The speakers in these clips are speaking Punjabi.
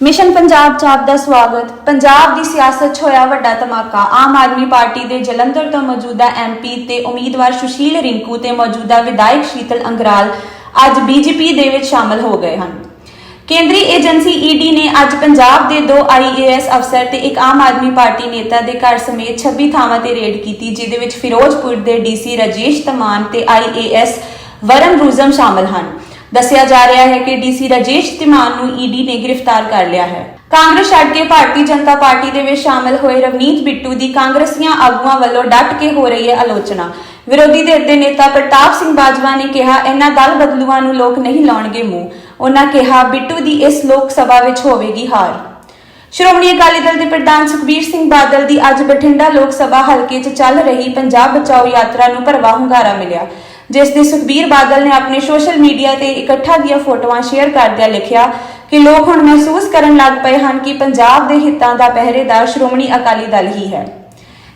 ਮਿਸ਼ਨ ਪੰਜਾਬ ਚ ਦਾ ਸਵਾਗਤ। ਪੰਜਾਬ ਦੀ ਸਿਆਸਤ 'ਚ ਹੋਇਆ ਵੱਡਾ ਧਮਾਕਾ। ਆਮ ਆਦਮੀ ਪਾਰਟੀ ਦੇ ਜਲੰਧਰ ਤੋਂ ਮੌਜੂਦਾ ਐਮਪੀ ਤੇ ਉਮੀਦਵਾਰ ਸੁਸ਼ੀਲ ਰਿੰਕੂ ਤੇ ਮੌਜੂਦਾ ਵਿਧਾਇਕ ਸ਼ੀਤਲ ਅੰਗਰਾਲ ਅੱਜ ਬੀਜੇਪੀ ਦੇ ਵਿੱਚ ਸ਼ਾਮਲ ਹੋ ਗਏ ਹਨ। ਕੇਂਦਰੀ ਏਜੰਸੀ ਈਡੀ ਨੇ ਅੱਜ ਪੰਜਾਬ ਦੇ ਦੋ ਆਈਏਐਸ ਅਫਸਰ ਤੇ ਇੱਕ ਆਮ ਆਦਮੀ ਪਾਰਟੀ ਨੇਤਾ ਦੇ ਘਰ ਸਮੇਤ 26 ਥਾਵਾਂ ਤੇ ਰੇਡ ਕੀਤੀ ਜਿਦੇ ਵਿੱਚ ਫਿਰੋਜ਼ਪੁਰ ਦੇ ਡੀਸੀ ਰਾਜੇਸ਼ ਤਮਾਨ ਤੇ ਆਈਏਐਸ ਵਰਨ ਰੂਜ਼ਮ ਸ਼ਾਮਲ ਹਨ। ਦੱਸਿਆ ਜਾ ਰਿਹਾ ਹੈ ਕਿ ਡੀਸੀ ਰਾਜੇਸ਼ ਤਿਮਾਨ ਨੂੰ ਈਡੀ ਨੇ ਗ੍ਰਿਫਤਾਰ ਕਰ ਲਿਆ ਹੈ। ਕਾਂਗਰਸ ਛੱਡ ਕੇ ਭਾਰਤੀ ਜਨਤਾ ਪਾਰਟੀ ਦੇ ਵਿੱਚ ਸ਼ਾਮਲ ਹੋਏ ਰਵਨੀਤ ਬਿੱਟੂ ਦੀ ਕਾਂਗਰਸੀਆਂ ਆਗੂਆਂ ਵੱਲੋਂ ਡਟ ਕੇ ਹੋ ਰਹੀ ਹੈ ਆਲੋਚਨਾ। ਵਿਰੋਧੀ ਧਿਰ ਦੇ ਨੇਤਾ ਪ੍ਰਤਾਪ ਸਿੰਘ ਬਾਜਵਾ ਨੇ ਕਿਹਾ, ਇਹਨਾਂ ਦਲ ਬਦਲੂਆਂ ਨੂੰ ਲੋਕ ਨਹੀਂ ਲਾਉਣਗੇ ਮੂੰਹ। ਉਹਨਾਂ ਕਿਹਾ, ਬਿੱਟੂ ਦੀ ਇਸ ਲੋਕ ਸਭਾ ਵਿੱਚ ਹੋਵੇਗੀ ਹਾਰ। ਸ਼੍ਰੋਮਣੀ ਅਕਾਲੀ ਦਲ ਦੇ ਪ੍ਰਧਾਨ ਸੁਖਬੀਰ ਸਿੰਘ ਬਾਦਲ ਦੀ ਅੱਜ ਬਠਿੰਡਾ ਲੋਕ ਸਭਾ ਹਲਕੇ 'ਚ ਚੱਲ ਰਹੀ ਪੰਜਾਬ ਬਚਾਓ ਯਾਤਰਾ ਨੂੰ ਭਰਵਾ ਹੁੰਗਾਰਾ ਮਿਲਿਆ। ਜਿਸ ਦੇ ਸੁਖਬੀਰ ਬਾਦਲ ਨੇ ਆਪਣੇ ਸੋਸ਼ਲ ਮੀਡੀਆ ਤੇ ਇਕੱਠਾ ਦੀਆਂ ਫੋਟੋਆਂ ਸ਼ੇਅਰ ਕਰਦਿਆਂ ਲਿਖਿਆ ਕਿ ਲੋਕ ਹੁਣ ਮਹਿਸੂਸ ਕਰਨ ਲੱਗ ਪਏ ਹਨ ਕਿ ਪੰਜਾਬ ਦੇ ਹਿੱਤਾਂ ਦਾ ਪਹਿਰੇਦਾਰ ਸ਼੍ਰੋਮਣੀ ਅਕਾਲੀ ਦਲ ਹੀ ਹੈ।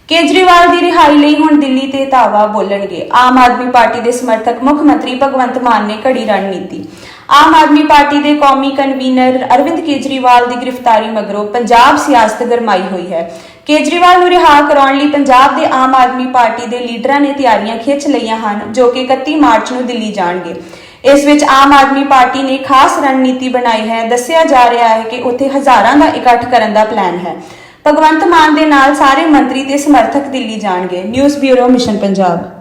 ਕੇਜਰੀਵਾਲ ਦੀ ਰਿਹਾਈ ਲਈ ਹੁਣ ਦਿੱਲੀ ਤੇ ਧਾਵਾ ਬੋਲਣਗੇ। ਆਮ ਆਦਮੀ ਪਾਰਟੀ ਦੇ ਸਮਰਥਕ ਮੁੱਖ ਮੰਤਰੀ ਭਗਵੰਤ ਮਾਨ ਨੇ ਘੜੀ ਰਣਨੀਤੀ। ਆਮ ਆਦਮੀ ਪਾਰਟੀ ਦੇ ਕੌਮੀ ਕਨਵੀਨਰ ਅਰਵਿੰਦ ਕੇਜਰੀਵਾਲ ਦੀ ਗ੍ਰਿਫਤਾਰੀ ਮਗਰੋਂ ਪੰਜਾਬ ਸਿਆਸਤ ਗਰਮਾਈ ਹੋਈ ਹੈ। ਕੇਜਰੀਵਾਲ ਨੂੰ ਰਿਹਾ ਕਰਾਉਣ ਲਈ ਪੰਜਾਬ ਦੇ ਆਮ ਆਦਮੀ ਪਾਰਟੀ ਦੇ ਲੀਡਰਾਂ ਨੇ ਤਿਆਰੀਆਂ ਖਿੱਚ ਲਈਆਂ ਹਨ, ਜੋ ਕਿ 31 ਮਾਰਚ ਨੂੰ ਦਿੱਲੀ ਜਾਣਗੇ। ਇਸ ਵਿੱਚ ਆਮ ਆਦਮੀ ਪਾਰਟੀ ਨੇ ਖਾਸ ਰਣਨੀਤੀ ਬਣਾਈ ਹੈ। ਦੱਸਿਆ ਜਾ ਰਿਹਾ ਹੈ ਕਿ ਉੱਥੇ ਹਜ਼ਾਰਾਂ ਦਾ ਇਕੱਠ ਕਰਨ ਦਾ ਪਲਾਨ ਹੈ। ਭਗਵੰਤ ਮਾਨ ਦੇ ਨਾਲ ਸਾਰੇ ਮੰਤਰੀ ਤੇ ਸਮਰਥਕ ਦਿੱਲੀ ਜਾਣਗੇ। News bureau, mission Punjab.